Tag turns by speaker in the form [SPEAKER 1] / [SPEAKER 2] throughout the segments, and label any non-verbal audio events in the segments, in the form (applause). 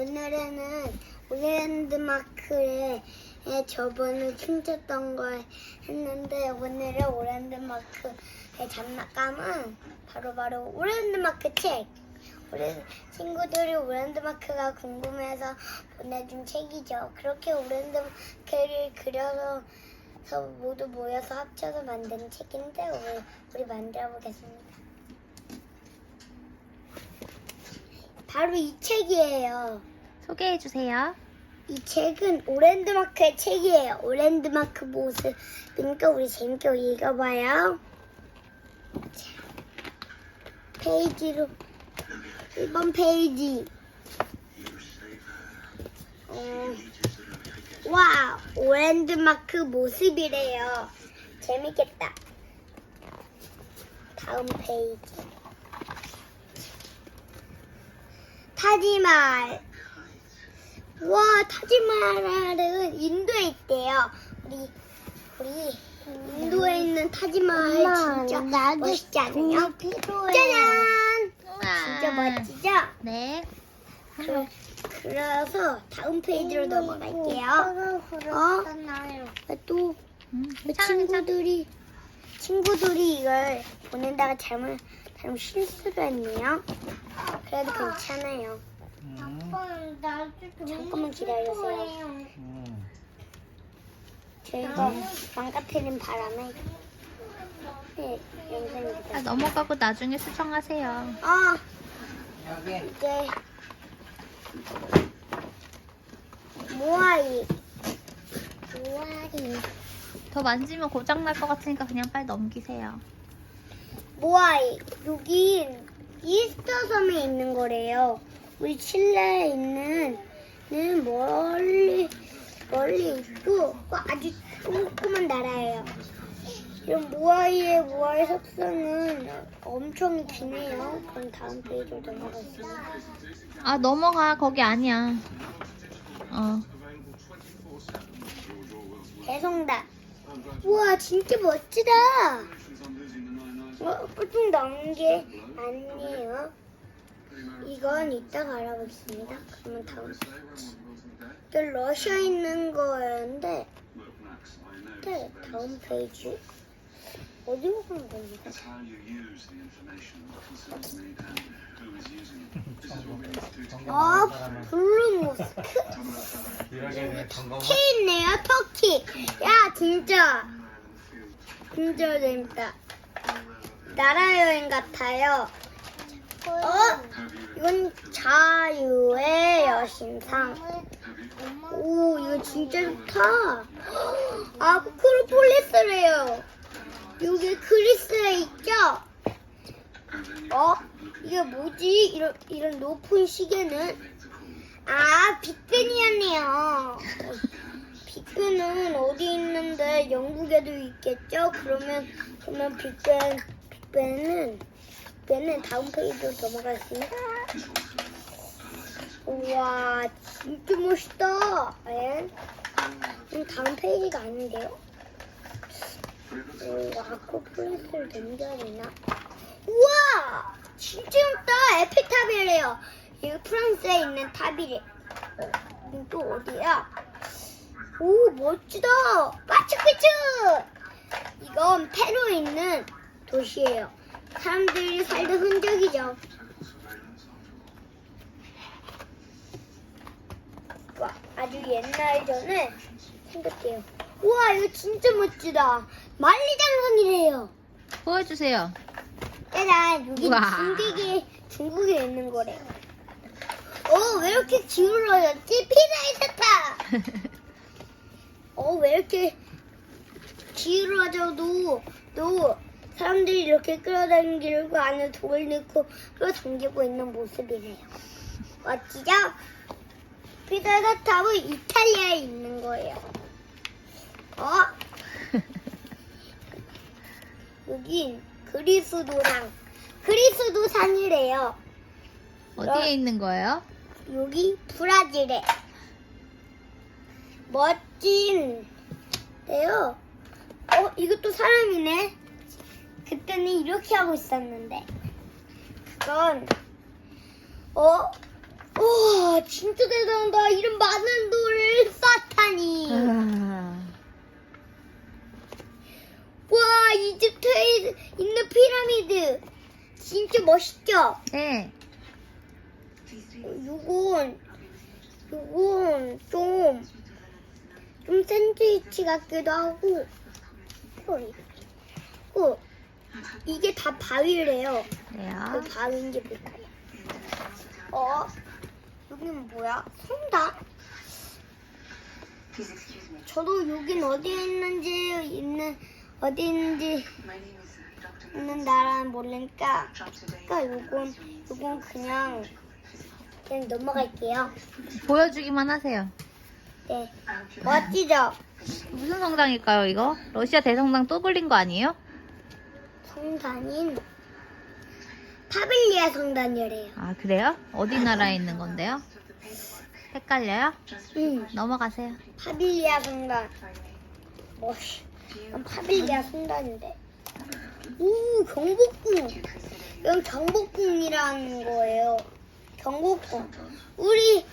[SPEAKER 1] 오늘은 오랜드마크에 저번에 춤췄던 걸 했는데 오늘의 오랜드마크의 장난감은 바로 바로 오랜드마크 책. 우리 친구들이 오랜드마크가 궁금해서 보내준 책이죠. 그렇게 오랜드마크를 그려서 모두 모여서 합쳐서 만든 책인데 우리, 우리 만들어 보겠습니다. 바로 이 책이에요.
[SPEAKER 2] 소개해 주세요.
[SPEAKER 1] 이 책은 오랜드마크의 책이에요. 오랜드마크 모습. 그러니까 우리 재밌게 읽어봐요. 자, 페이지로 1번 페이지. 어, 와, 오랜드마크 모습이래요. 재밌겠다. 다음 페이지. 타지말. 와, 타지마할은 인도에 있대요. 우리 우리 인도에 있는 타지마할 진짜 멋있지 않아요? 짜잔! 진짜 멋지죠?
[SPEAKER 2] 네.
[SPEAKER 1] 그, 그래서 다음 페이지로 넘어갈게요. 어? 또
[SPEAKER 2] 음,
[SPEAKER 1] 그
[SPEAKER 2] 괜찮아, 괜찮아.
[SPEAKER 1] 친구들이 친구들이 이걸 보낸다가 잘못 잘못 실수를 했네요. 그래도 괜찮아요. 잠깐만 기다려주세요. 저희가 망가뜨린 바람에 네, 영상이
[SPEAKER 2] 아,
[SPEAKER 1] 기다려.
[SPEAKER 2] 넘어가고 나중에 수정하세요.
[SPEAKER 1] 아 이제 모아리 모아리
[SPEAKER 2] 더 만지면 고장 날 것 같으니까 그냥 빨리 넘기세요.
[SPEAKER 1] 모아이 여기 이스터 섬에 있는 거래요. 우리 칠레에 있는 는 멀리 멀리 있고 그 아주 조그만 나라예요. 이런 모아이의 모아이 석선은 엄청 기네요. 그럼 다음 페이지로 넘어가겠습니다.
[SPEAKER 2] 아, 넘어가. 거기 아니야. 어.
[SPEAKER 1] 대성당. 우와 진짜 멋지다. 어, 꿀통 나온 게 아니에요. 이건 이따가 알아보겠습니다. 그러면 다음. 저 러시아에 있는 거였는데, 네, 다음 페이지. 어디로 간 겁니까? 아, 블루 모스크? 터키 있네요, 터키. 야, 진짜. 진짜 재밌다. 나라 여행 같아요. 어? 이건 자유의 여신상. 오, 이거 진짜 좋다. 아크로폴리스래요. 여기 그리스에 있죠? 어? 이게 뭐지? 이런, 이런 높은 시계는? 아, 빅벤이었네요. 빅벤은 어디 있는데 영국에도 있겠죠? 그러면, 그러면 빅벤, 빅벤은, 빅벤은 다음 페이지로 넘어가겠습니다. 우와, 진짜 멋있다. 예? 음, 다음 페이지가 아닌데요? 어, 아크로폴리스를 넘겨야 되나? 우와! 진짜 높다! 에펠탑이래요. 이거 프랑스에 있는 탑이래. 어, 또 어디야? 오, 멋지다! 마추픽추! 이건 페루에 있는 도시예요. 사람들이 살던 흔적이죠. 와, 아주 옛날 전에 생겼대요. 우와, 이거 진짜 멋지다. 만리장성이래요.
[SPEAKER 2] 보여주세요.
[SPEAKER 1] 짜잔, 여기
[SPEAKER 2] 우와.
[SPEAKER 1] 중국에, 중국에 있는 거래요. 어, 왜 이렇게 기울어졌지? 피자이사타! (laughs) 어, 왜 이렇게 기울어져도, 또, 사람들이 이렇게 끌어당기고 안에 돌 넣고 끌어당기고 있는 모습이래요. 멋지죠? 피자이사탑은 이탈리아에 있는 거예요. 어? (laughs) 여긴 그리스도상. 그리스도 산이래요.
[SPEAKER 2] 어디에 있는 거예요?
[SPEAKER 1] 여기 브라질에 멋진데요. 어 이것도 사람이네. 그때는 이렇게 하고 있었는데 그건 어 우와, 진짜 대단하다. 이런 많은 돌을 쌓다니.
[SPEAKER 2] 아.
[SPEAKER 1] 와, 이집트에 있는 피라미드. 진짜 멋있죠?
[SPEAKER 2] 네.
[SPEAKER 1] 요건, 요건 좀, 좀 샌드위치 같기도 하고, 어, 어, 이게 다 바위래요.
[SPEAKER 2] 네요.
[SPEAKER 1] 그 바위인지 볼까요? 어? 여기는 뭐야? 성당? 저도 여긴 어디에 있는지, 있는, 어디 있는지 있는 나라는 모르니까, 그러니까 요건, 요건 그냥, 그냥 넘어갈게요.
[SPEAKER 2] 보여주기만 하세요.
[SPEAKER 1] 네. 멋지죠?
[SPEAKER 2] 무슨 성당일까요, 이거? 러시아 대성당 또 불린 거 아니에요?
[SPEAKER 1] 성단인 파빌리아 성단이래요.
[SPEAKER 2] 아, 그래요? 어디 나라에 있는 건데요? 헷갈려요?
[SPEAKER 1] 응,
[SPEAKER 2] 넘어가세요.
[SPEAKER 1] 파빌리아 성단. 뭐, 난 파빌리아 성단인데. 오, 경복궁. 여기 경복궁이라는 거예요. 경복궁. 우리,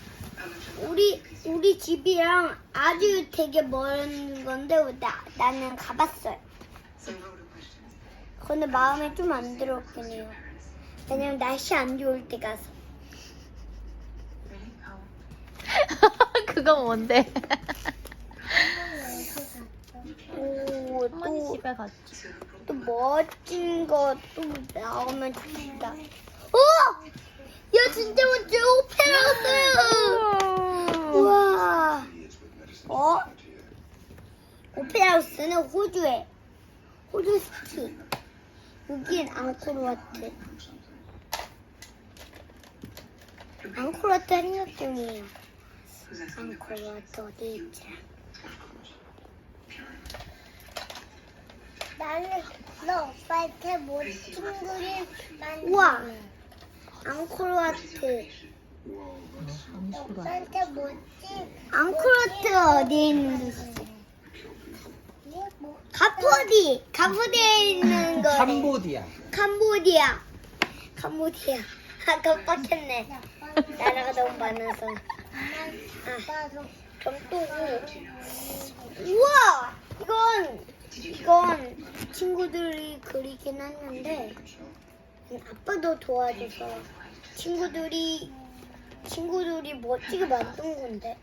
[SPEAKER 1] 우리, 우리 집이랑 아주 되게 먼 건데, 나, 나는 가봤어요. 근데 마음에 좀 안 들었긴 해요. 왜냐면 날씨 안 좋을 때 가서. (laughs)
[SPEAKER 2] 그건 뭔데?
[SPEAKER 1] 오, (laughs) 또,
[SPEAKER 2] 집에 갔지.
[SPEAKER 1] 또 멋진 거 또 나오면 좋겠다. 어! 야, 진짜 멋져. 오페라하우스! 우와. 어? 오페라하우스는 호주에. 호주 스키. 여긴 앙코르와트. 앙코르와트 생각 중이에요. 앙코르와트 어디 있지? 나는 너 오빠한테 멋진 그림 만들 우와 앙코르와트 오빠한테 멋진 앙코르와트 어디에 있는지 가포디 가포디에 있는 거
[SPEAKER 3] 캄보디아.
[SPEAKER 1] 캄보디아. 캄보디아. 아 깜빡했네. 나라가 너무 많아서. 아, 그럼 또 우와! 이건 이건 친구들이 그리긴 했는데 아빠도 도와줘서 친구들이 친구들이 멋지게 만든 건데.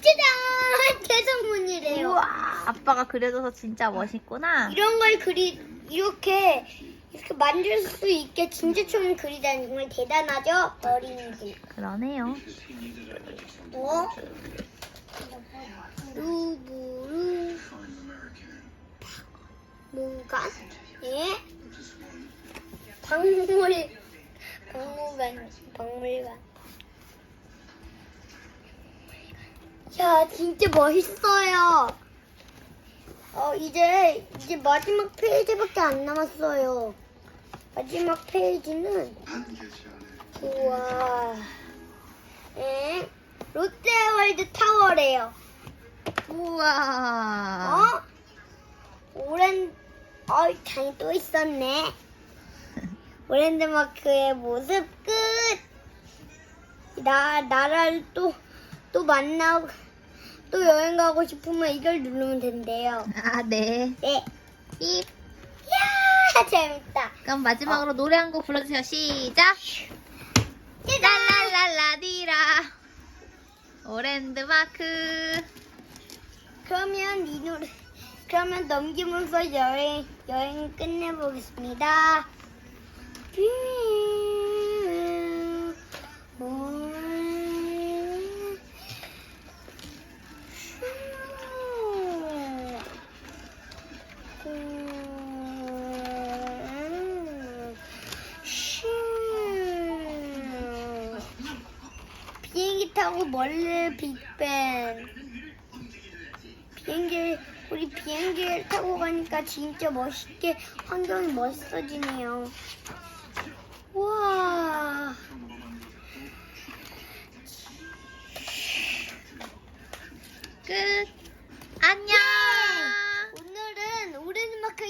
[SPEAKER 1] 짜잔! 대성문이래요.
[SPEAKER 2] 우와, 아빠가 그려줘서 진짜 멋있구나.
[SPEAKER 1] 이런 걸 그리 이렇게 이렇게 만들 수 있게 진짜 처음 그리다니 정말 대단하죠 어린이들
[SPEAKER 2] 그러네요.
[SPEAKER 1] 어? 루브르 박물관? 예? 박물 박물관 박물관 야 진짜 멋있어요 어 이제 이제 마지막 페이지밖에 안 남았어요 마지막 페이지는 우와 예? 롯데월드 타워래요
[SPEAKER 2] 우와.
[SPEAKER 1] 어? 오렌, 어이, 장이 또 있었네. (laughs) 오랜드마크의 모습 끝! 나, 나라를 또, 또 만나고, 또 여행 가고 싶으면 이걸 누르면 된대요.
[SPEAKER 2] 아, 네.
[SPEAKER 1] 네. 이, 야 재밌다.
[SPEAKER 2] 그럼 마지막으로 노래 한 곡 불러주세요. 시작. 랄랄랄라디라. 오랜드 마크.
[SPEAKER 1] 그러면 이 노래, 그러면 넘기면서 여행, 여행 끝내보겠습니다. 비행 타고 멀리 빅벤. 비행기 우리 비행기를 타고 가니까 진짜 멋있게 환경이 멋있어지네요. 우와.
[SPEAKER 2] 끝. 안녕.
[SPEAKER 1] 오늘은 오렌드마크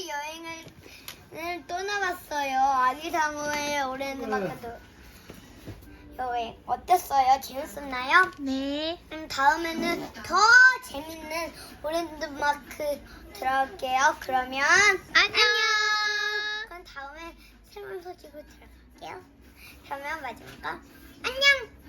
[SPEAKER 1] 여행을 떠나봤어요. 아기상어의 오렌드마크도 여행 어땠어요? 재밌었나요?
[SPEAKER 2] 네.
[SPEAKER 1] 음, 다음에는 더 재밌는 오랜드마크 들어갈게요. 그러면
[SPEAKER 2] 안녕.
[SPEAKER 1] 그럼 다음에 새로운 소식으로 들어갈게요. 그러면 마지막 거 안녕.